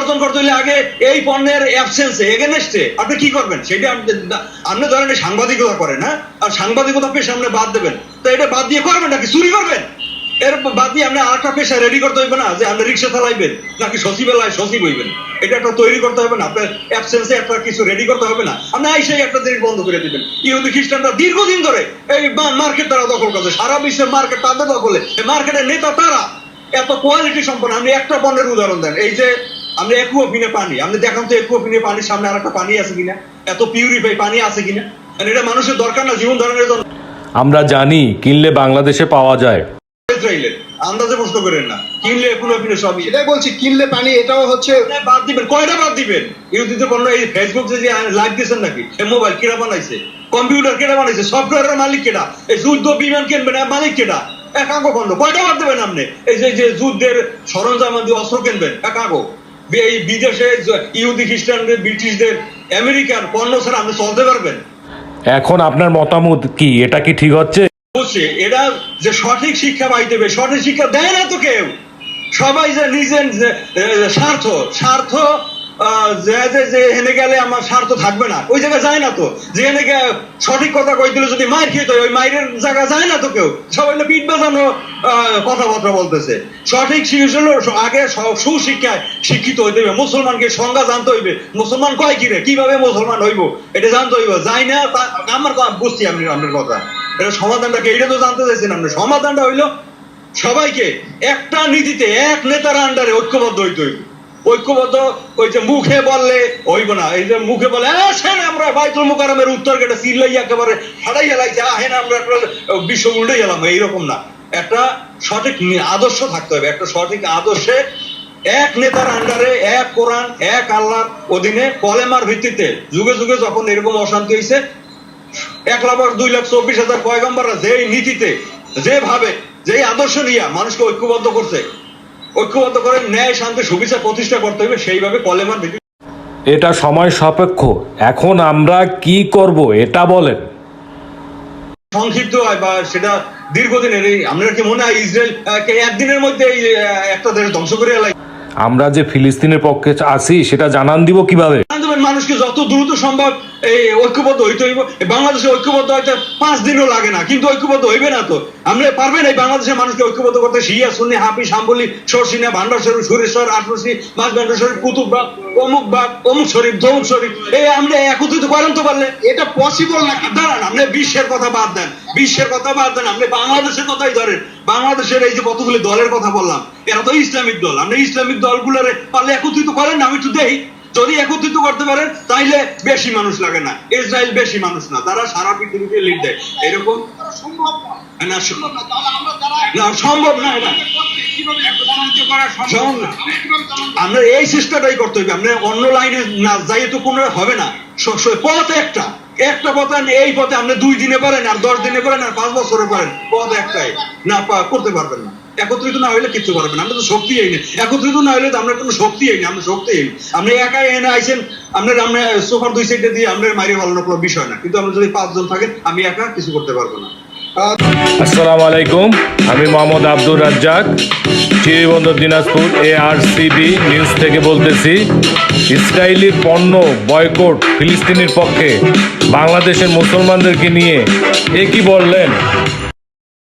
অর্জন করতে হলে আগে এই পণ্যের অ্যাবসেন্সে এগেনস্টে আপনি কি করবেন? সেটা আপনি- ধরেন সাংবাদিকতা করেন হ্যাঁ? আর সাংবাদিকতা আপনি বাদ দেবেন। তো এটা বাদ দিয়ে করবেন নাকি চুরি করবেন? এর বাদ দিয়ে আপনি আরেকটা পেশা রেডি করতে হইবে না, যে আপনি রিক্সা চালাইবেন নাকি সচিবালয় সচিব হইবেন। এটা একটা তৈরি করতে হবে না, আপনার অ্যাবসেন্সে একটা কিছু রেডি করতে হবে না। আপনি আইসাই একটা জিনিস বন্ধ করে দিবেন। ইহুদি খ্রিস্টানরা দীর্ঘদিন ধরে এই মার্কেট তারা দখল করছে। সারা বিশ্বের মার্কেট তাদের দখলে। মার্কেটের নেতা তারা। এত কোয়ালিটি সম্পন্ন। আপনি একটা পণ্যের উদাহরণ দেন। এই যে আপনি একুয়োফিনে পানি আপনি দেখান তো একুয়োফিনে পানির সামনে আর একটা পানি আছে কিনা এত পিউরিফাই পানি আছে কিনা। আর এটা মানুষের দরকার না জীবন ধারণের জন্য। আমরা জানি কিনলে বাংলাদেশে পাওয়া যায়। ইসরায়েলের আন্দাজে প্রশ্ন করেন না কিনলে একুয়োফিনে সবই। এটাই বলছি কিনলে পানি এটাও হচ্ছে বাদ দিবেন কয়টা বাদ দিবেন? ইউটিউবে পণ্য এই ফেসবুক যে লাইভ দিয়েছেন নাকি? এই মোবাইল কেটা বানাইছে? কম্পিউটার কেটা বানাইছে? সফটওয়্যারের মালিক কেটা এই যুদ্ধ বিমান কিনবেন মালিক কেটা একাঙ্ক পণ্য কয়টা বাদ দেবেন আপনি? এই যে যে যুদ্ধের সরঞ্জাম দিয়ে অস্ত্র কিনবেন একাঙ্ক এই বিদেশে ইহুদি খ্রিস্টানদের ব্রিটিশদের আমেরিকার পণ্য ছাড়া আপনি চলতে পারবেন। এখন আপনার মতামত কি? এটা কি ঠিক হচ্ছে? বলছে এরা যে সঠিক শিক্ষা পাইতে হবে সঠিক শিক্ষা দেয় না তো কেউ। সবাই যে নিজের স্বার্থ স্বার্থ যে হেনে গেলে আমার স্বার্থ থাকবে না। ওই জায়গায় যায় না তো। যে হেনে সঠিক কথা কই দিলে, যদি মায়ের খেতে হয় ওই মায়ের জায়গায় যায় না তো কেউ? সবাই পিঠ বাজানো কথাবার্তা বলতেছে। সঠিক আগে সুশিক্ষায় শিক্ষিত হইতে মুসলমানকে সংজ্ঞা জানতে হইবে। মুসলমান কয় কি রে কীভাবে মুসলমান হইব? এটা জানতে হইব। যাই না আমার বুঝছি আমি আপনার কথা। এটা সমাধানটা কি এটা তো জানতে চাইছেন আপনি। সমাধানটা হইল সবাইকে একটা নীতিতে এক নেতার আন্ডারে ঐক্যবদ্ধ হইতে হইবে। ঐক্যবদ্ধ, ওই যে মুখে বললে হইব না। এই যে মুখে বলে আসেন আমরা বাইতুল মুকারমের উত্তর গেটে চিল্লাই একেবারে হারাই গেলাইছে আহেন আমরা একটা বিশ্ব উল্টে গেলাম। এইরকম না। একটা সঠিক আদর্শ থাকতে হবে। একটা সঠিক আদর্শে এক নেতার আন্ডারে এক কোরআন, এক আল্লাহর অধীনে কলেমার ভিত্তিতে যুগে যুগে যখন এরকম অশান্তি হয়েছে এক লাখ দুই লাখ, চব্বিশ হাজার পয়গম্বররা যেই নীতিতে, যেভাবে, যেই আদর্শ নিয়ে মানুষকে ঐক্যবদ্ধ করছে ঐক্যবদ্ধ করে ন্যায় শান্তি সুবিচার প্রতিষ্ঠা করতে হবে সেইভাবে কলেমার ভিত্তিতে এটা সময় সাপেক্ষ। এখন আমরা কি করব এটা বলেন। সংক্ষিপ্ত হয় বা সেটা দীর্ঘদিনের এই আপনার কি মনে হয় ইসরায়েল একদিনের মধ্যে এই একটা দেশ ধ্বংস করে আমরা যে ফিলিস্তিনের পক্ষে আছি সেটা জানান দিব কীভাবে? মানুষকে যত দ্রুত সম্ভব এই ঐক্যবদ্ধ হইতে হইব। বাংলাদেশে ঐক্যবদ্ধ হইতে পাঁচ দিনও লাগে না কিন্তু ঐক্যবদ্ধ হইবে না তো। আমরা পারবেন এই বাংলাদেশের মানুষকে ঐক্যবদ্ধ করতে? শিয়া সুন্নি হাফি শাম্বলি সরসিনা ভান্ডার শরীফ সুরেশ্বর আটরসি মাছ ভান্ডার শরীফ কুতুববাগ অমুক বাগ অমুক শরীফ ধমুক শরীফ। এই আমরা একত্রিত করেন তো পারলে? এটা পসিবল না দাঁড়ান আপনি বিশ্বের কথা বাদ দেন। বিশ্বের কথা বাদ দেন আপনি বাংলাদেশের কথাই ধরেন। বাংলাদেশের এই যে কতগুলি দলের কথা বললাম এরা তো ইসলামিক দল। আপনি ইসলামিক দলগুলোরে পারলে একত্রিত করেন না আমি একটু দেই। যদি একত্রিত করতে পারেন, তাইলে বেশি মানুষ লাগে না। ইসরায়েল বেশি মানুষ না, তারা সারা পৃথিবীতে লিড দেয়। এরকম? সম্ভব না। আমরা। আমরা এই করতে হবে। আপনার অন্য লাইনে না যাই তো কোনো হবে না। পথ একটা। একটা পথ এই পথে আপনি দুই দিনে পারেন, আর দশ দিনে পারেন, আর পাঁচ বছরে পারেন। পথ একটাই। না করতে পারবেন না। একত্রিত না হইলে কিছু পারবেন না। আমরা তো শক্তি এই নেই একত্রিত না হইলে তো আমরা কোনো শক্তি এই নেই আমরা শক্তি এই আপনি একাই এনে আইছেন আপনার আমরা সোফার দুই সাইডে দিয়ে আপনার মাইরে ভালো কোনো বিষয় না। কিন্তু আমরা যদি পাঁচজন থাকেন আমি একা কিছু করতে পারব না। আসসালামু আলাইকুম, আমি Mohammad Abdur Razzaq Chirirbandar Dinajpur A R CB news থেকে বলতেছি, ইসরায়েলি পণ্য বয়কট ফিলিস্তিনের পক্ষে বাংলাদেশের মুসলমানদেরকে নিয়ে এ কি বললেন?